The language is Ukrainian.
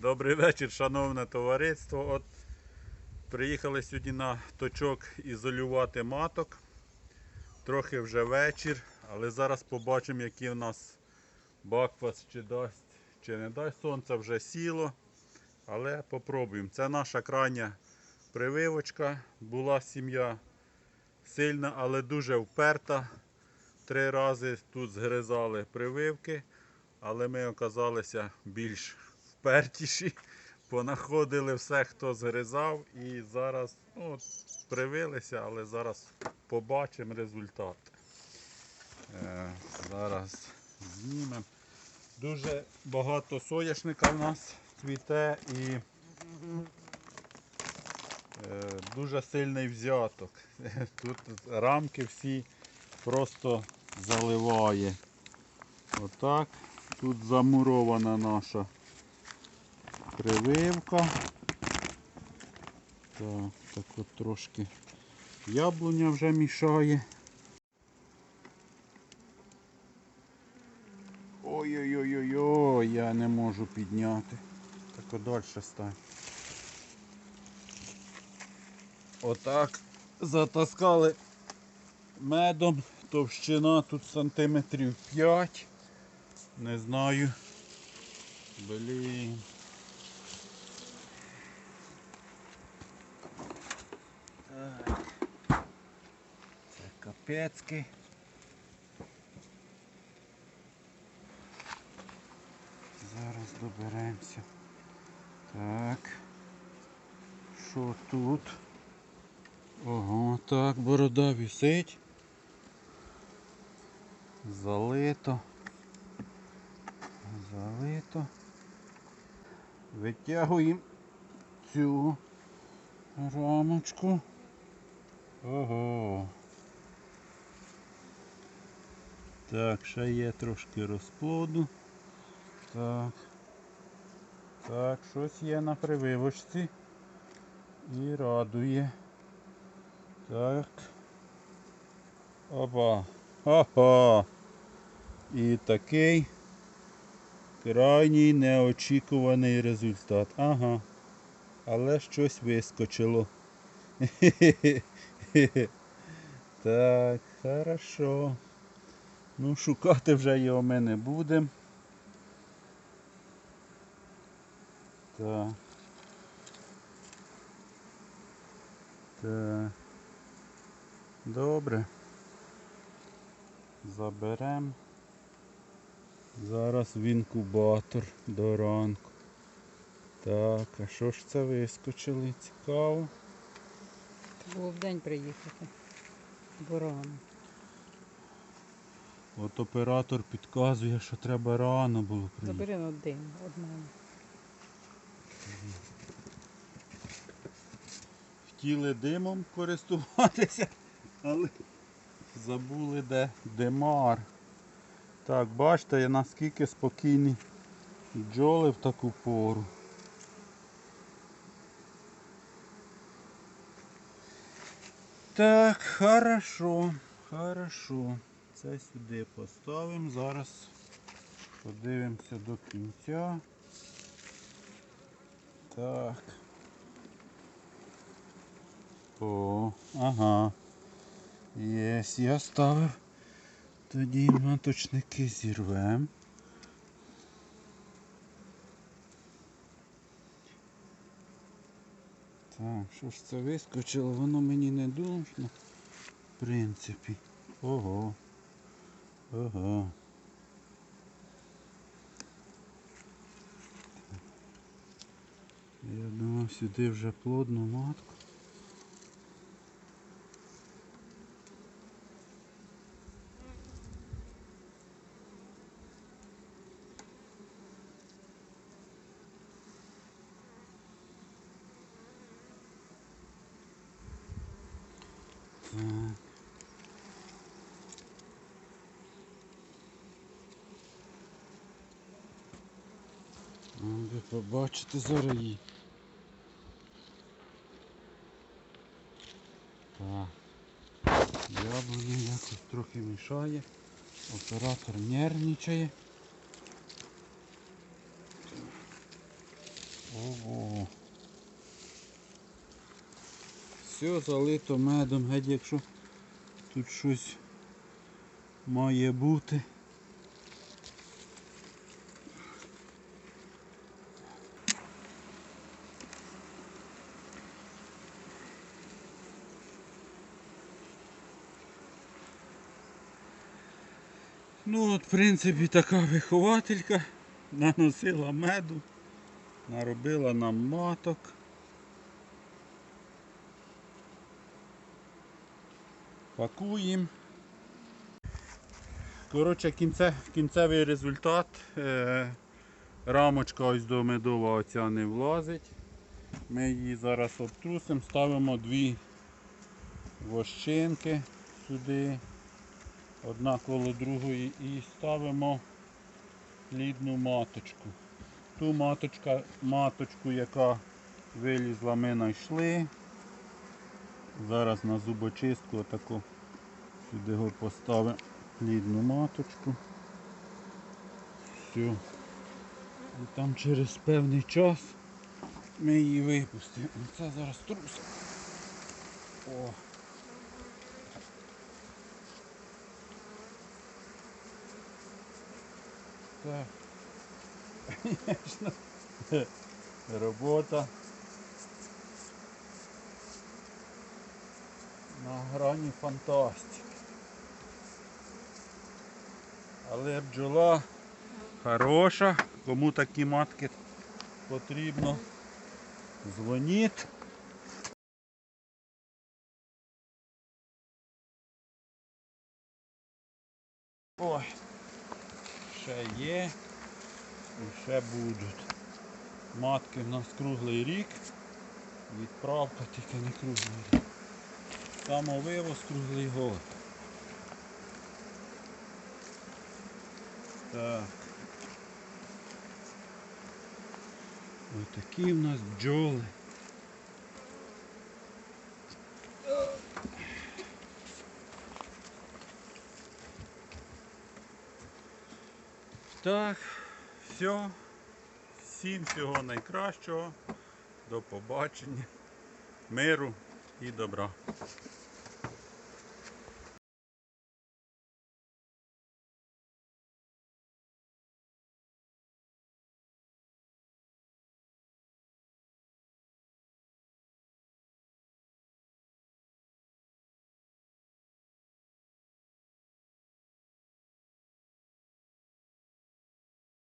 Добрий вечір, шановне товариство. От приїхали сьогодні на точок ізолювати маток. Трохи вже вечір, але зараз побачимо, який в нас бакфас чи дасть, чи не дасть. Сонце вже сіло. Але попробуємо. Це наша крайня прививочка. Була сім'я сильна, але дуже вперта. Три рази тут згризали прививки, але ми оказалися більш впертіші. Понаходили все, хто згризав, і зараз ну, привилися, але зараз побачимо результат. Е, зараз знімемо. Дуже багато соняшника в нас цвіте і е, дуже сильний взяток. Тут рамки всі просто заливає. Отак. Тут замурована наша прививка. Так, так от трошки яблуня вже мішає. Ой-ой-ой-ой, я не можу підняти. Так от далі стань. Отак затаскали медом. Товщина тут сантиметрів 5. Не знаю. Блін. Так. Це. Зараз доберемося. Так. Що тут? Ого, так, борода висить. Залито. Залито. Витягуємо цю рамочку. Ого. Так, ще є трошки розплоду. Так. Так, щось є на прививочці. І радує. Так. Опа. Ага. І такий крайній неочікуваний результат. Ага. Але щось вискочило. Хе-хе-хе. Так, хорошо. Ну, шукати вже його ми не будемо. Так. Так. Добре. Заберемо. Зараз в інкубатор до ранку. Так, а що ж це вискочили? Цікаво. Було в день приїхати. Бо рано. От оператор підказує, що треба рано було приїхати. Забери на один од мене. Хотіли димом користуватися, але забули де димар. Так, бачите, наскільки спокійні бджоли в таку пору. Так, хорошо, хорошо. Це сюди поставимо. Зараз подивимося до кінця. Так. О, ага. Єс, я ставив. Тоді маточники зірвем. Так, що ж це вискочило? Воно мені не нужно. В принципі. Ого. Ого. Я думав сюди вже плодну матку. Так. Ви побачите зараз її. Так. Яблуня якось трохи мішає. Оператор нервничає. Ого. Все залито медом, геть якщо тут щось має бути. Ну от, в принципі, така вихователька наносила меду, наробила нам маток. Пакуємо. Коротше, кінце, кінцевий результат. Е, рамочка ось до медова оця не влазить. Ми її зараз обтрусимо, ставимо дві вощинки сюди, одна коло другої і ставимо плідну маточку. Ту маточка, маточку, яка вилізла, ми знайшли. Зараз на зубочистку отаку сюди поставимо плідну маточку. Все. І там через певний час ми її випустимо. Це зараз трус. О. Так. Конечно. Робота. На грані фантастики. Але бджола хороша. Кому такі матки потрібно, дзвоніть. Ой, ще є і ще будуть. Матки в нас круглий рік. Відправка тільки не круглий рік. Самовивоз круглий год. Так. Ось такі в нас бджоли. Так, все. Всім всього найкращого. До побачення. Миру і добра.